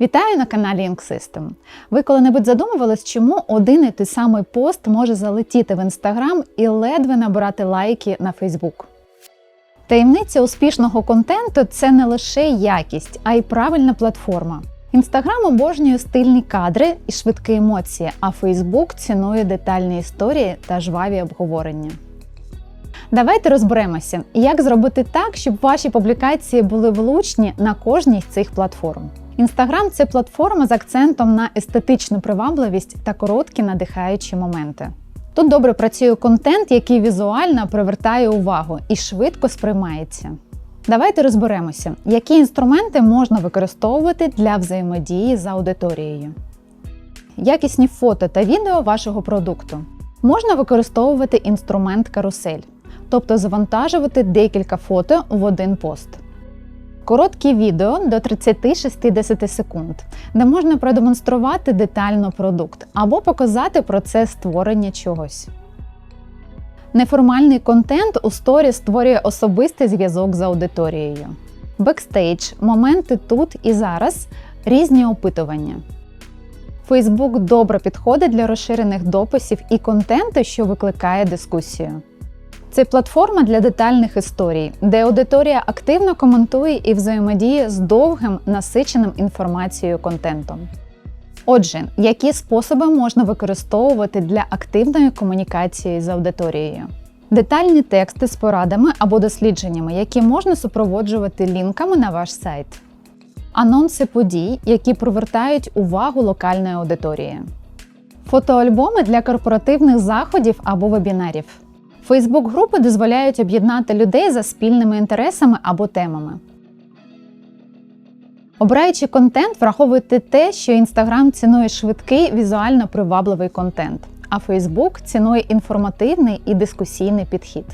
Вітаю на каналі Inksystem. Ви коли-небудь задумувались, чому один і той самий пост може залетіти в Instagram і ледве набирати лайки на Facebook? Таємниця успішного контенту це не лише якість, а й правильна платформа. Інстаграм обожнює стильні кадри і швидкі емоції, а Фейсбук цінує детальні історії та жваві обговорення. Давайте розберемося, як зробити так, щоб ваші публікації були влучні на кожній з цих платформ. Інстаграм це платформа з акцентом на естетичну привабливість та короткі надихаючі моменти. Тут добре працює контент, який візуально привертає увагу і швидко сприймається. Давайте розберемося, які інструменти можна використовувати для взаємодії з аудиторією. Якісні фото та відео вашого продукту. Можна використовувати інструмент карусель, тобто завантажувати декілька фото в один пост. Короткі відео до 30-60 секунд, де можна продемонструвати детально продукт або показати процес створення чогось. Неформальний контент у сторі створює особистий зв'язок з аудиторією. Бекстейдж, моменти тут і зараз, різні опитування. Facebook добре підходить для розширених дописів і контенту, що викликає дискусію. Це платформа для детальних історій, де аудиторія активно коментує і взаємодіє з довгим насиченим інформацією контентом. Отже, які способи можна використовувати для активної комунікації з аудиторією? Детальні тексти з порадами або дослідженнями, які можна супроводжувати лінками на ваш сайт, анонси подій, які привертають увагу локальної аудиторії, фотоальбоми для корпоративних заходів або вебінарів. Фейсбук-групи дозволяють об'єднати людей за спільними інтересами або темами. Обираючи контент, враховуйте те, що Instagram цінує швидкий візуально привабливий контент, а Facebook цінує інформативний і дискусійний підхід.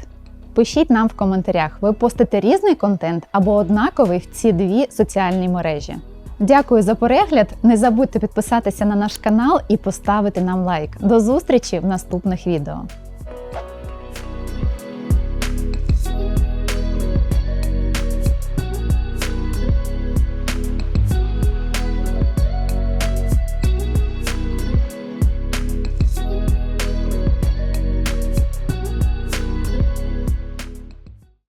Пишіть нам в коментарях, ви постите різний контент або однаковий в ці дві соціальні мережі. Дякую за перегляд! Не забудьте підписатися на наш канал і поставити нам лайк. До зустрічі в наступних відео.